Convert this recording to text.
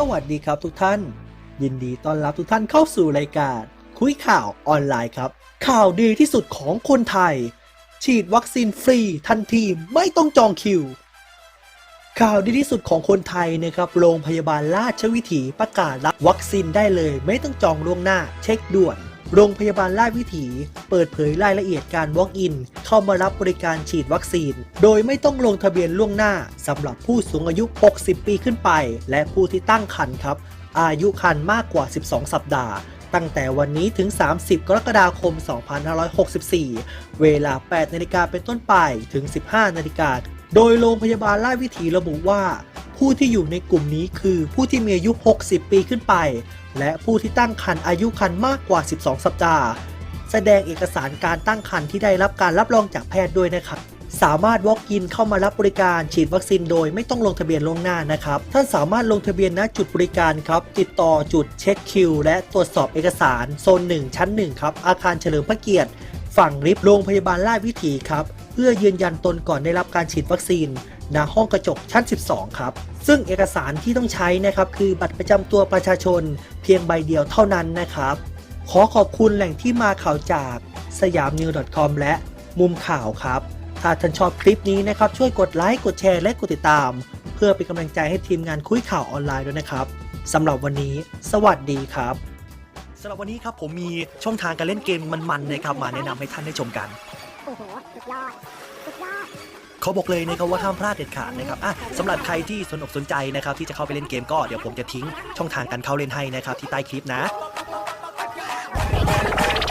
สวัสดีครับทุกท่าน ยินดีต้อนรับทุกท่านเข้าสู่รายการ คุยข่าวออนไลน์ครับ ข่าวดีที่สุดของคนไทย ฉีดวัคซีนฟรีทันทีไม่ต้องจองคิว ข่าวดีที่สุดของคนไทยนะครับ โรงพยาบาลราชวิถีประกาศรับวัคซีนได้เลย ไม่ต้องจองล่วงหน้า เช็คด่วน โรงพยาบาลราชวิถีเปิดเผยรายละเอียดการ Walk-in เข้ามารับบริการฉีดวัคซีน โดยไม่ต้องลงทะเบียนล่วงหน้าสำหรับผู้สูงอายุ 60 ปีขึ้นไป และผู้ที่ตั้งครรภ์ครับ อายุครรภ์มากกว่า 12 สัปดาห์ตั้งแต่วันนี้ถึง 30 กรกฎาคม 2564 เวลา 8 นาฬิกาเป็นต้นไปถึง 15 นาฬิกา โดยโรงพยาบาลราชวิถีระบุว่า ผู้ที่อยู่ในกลุ่มนี้คือผู้ที่มีอายุ 60 ปีขึ้นไป และผู้ที่ตั้งครรภ์อายุครรภ์มากกว่า 12 สัปดาห์ แสดงเอกสารการตั้งครรภ์ที่ได้รับการรับรองจากแพทย์ด้วยนะครับสามารถ walk in เข้ามารับบริการฉีดวัคซีนโดยไม่ต้องลงทะเบียนล่วงหน้านะครับ ท่านสามารถลงทะเบียนณจุดบริการครับ ติดต่อจุดเช็คคิวและตรวจสอบเอกสารโซน 1 ชั้น 1 ครับ อาคารเฉลิมพระเกียรติ ฝั่งริฟโรงพยาบาลราชวิถีครับ เพื่อยืนยันตนก่อนได้รับการฉีดวัคซีน ณห้องกระจกชั้น 12 ครับ ซึ่งเอกสารที่ต้องใช้นะครับคือบัตรประจำตัวประชาชนเพียงใบเดียวเท่านั้นนะครับ ขอขอบคุณแหล่งที่มาข่าวจากสยามนิว .com และมุมข่าวครับ ถ้าท่านชอบคลิปนี้นะครับ ช่วยกดไลค์ กดแชร์ และกดติดตาม เพื่อเป็นกำลังใจให้ทีมงานคุยข่าวออนไลน์ด้วยนะครับสำหรับวันนี้ สวัสดีครับสำหรับวันนี้ครับผมมีช่องทางการเล่นเกมมันๆนะครับมาแนะนำให้ท่านได้ชมกัน โอ้โห สุดยอด สุดยอด เขาบอกเลยนะครับว่าห้ามพลาดเด็ดขาดนะครับอะสำหรับใครที่สนอกสนใจนะครับที่จะเข้าไปเล่นเกมก็เดี๋ยวผมจะทิ้งช่องทางการเข้าเล่นให้นะครับที่ใต้คลิปนะ